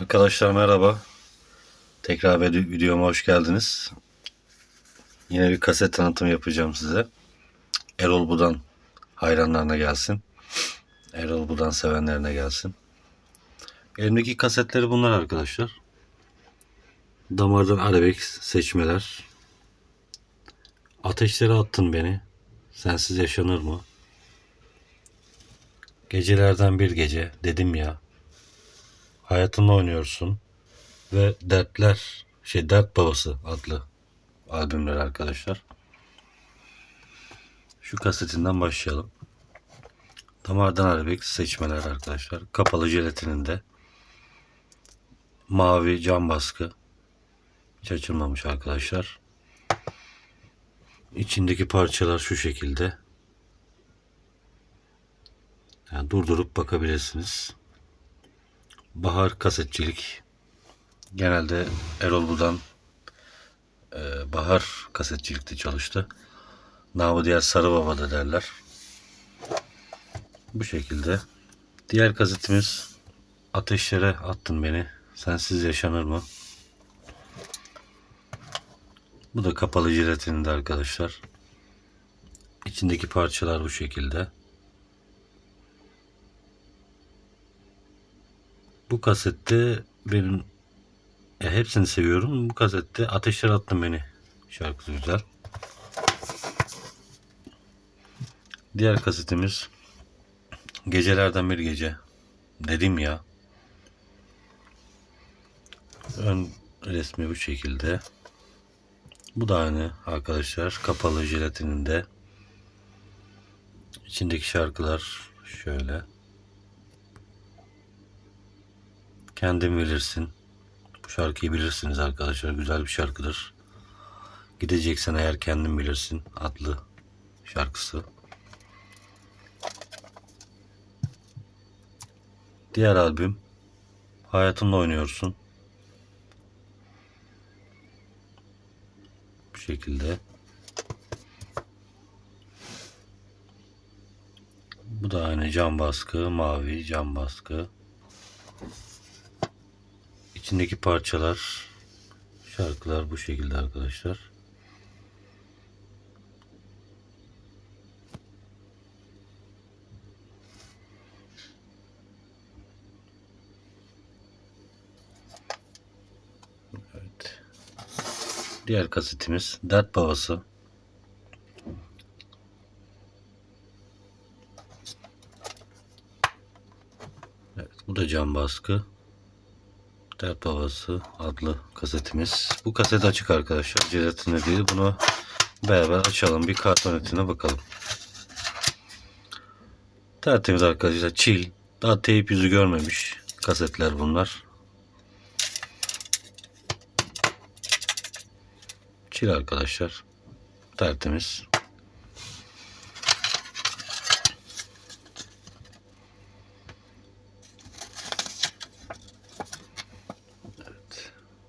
Arkadaşlar merhaba. Tekrar vid- videoma hoş geldiniz. Yine bir kaset tanıtımı yapacağım size. Erol Budan hayranlarına gelsin. Erol Budan sevenlerine gelsin. Elimdeki kasetleri bunlar arkadaşlar. Damardan Arabex seçmeler. Ateşlere attın beni. Sensiz yaşanır mı? Gecelerden bir gece dedim ya. Hayatınla oynuyorsun ve Dertler şey Dert Babası adlı albümler arkadaşlar. Şu kasetinden başlayalım. Damardan Arabex seçmeler arkadaşlar. Kapalı jelatininde. Mavi cam baskı. Hiç açılmamış arkadaşlar. İçindeki parçalar şu şekilde. Yani durdurup bakabilirsiniz. Bahar kasetçilik. Genelde Erol Budan e, Bahar kasetçilikte çalıştı. Namı diğer Sarı Baba da derler. Bu şekilde. Diğer kasetimiz Ateşlere attın beni. Sensiz yaşanır mı? Bu da kapalı jiletininde arkadaşlar. İçindeki parçalar bu şekilde. Bu kasette benim ya hepsini seviyorum. Bu kasette Ateşler Attın Beni şarkısı güzel. Diğer kasetimiz Gecelerden Bir Gece. Dedim ya. Ön resmi bu şekilde. Bu da aynı arkadaşlar. Kapalı jelatininde. İçindeki şarkılar şöyle. Kendin bilirsin. Bu şarkıyı bilirsiniz arkadaşlar. Güzel bir şarkıdır. Gideceksen eğer kendin bilirsin adlı şarkısı. Diğer albüm Hayatımla oynuyorsun. Bu şekilde. Bu da aynı cam baskı, mavi cam baskı. İçindeki parçalar, şarkılar bu şekilde arkadaşlar. Evet. Diğer kasetimiz Dert Babası. Evet, bu da cam baskı. Dert Babası adlı kasetimiz. Bu kaset açık arkadaşlar. Jelatine değil. Bunu beraber açalım. Bir kartonetine bakalım. Tertemiz arkadaşlar. Çil. Daha teyip yüzü görmemiş kasetler bunlar. Çil arkadaşlar. Tertemiz.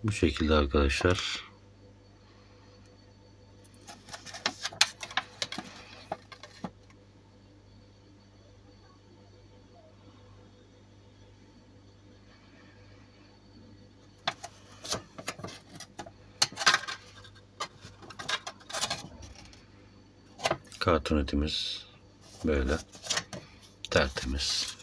Bu şekilde arkadaşlar. Kartonetimiz böyle tertemiz.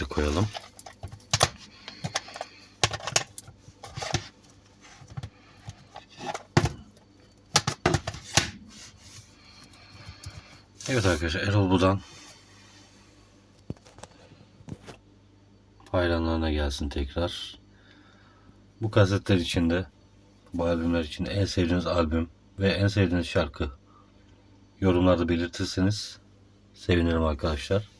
Üste koyalım. Evet arkadaşlar Erol Budan hayranlarına gelsin tekrar. Bu kasetler içinde bu albümler için en sevdiğiniz albüm ve en sevdiğiniz şarkı yorumlarda belirtirseniz sevinirim arkadaşlar.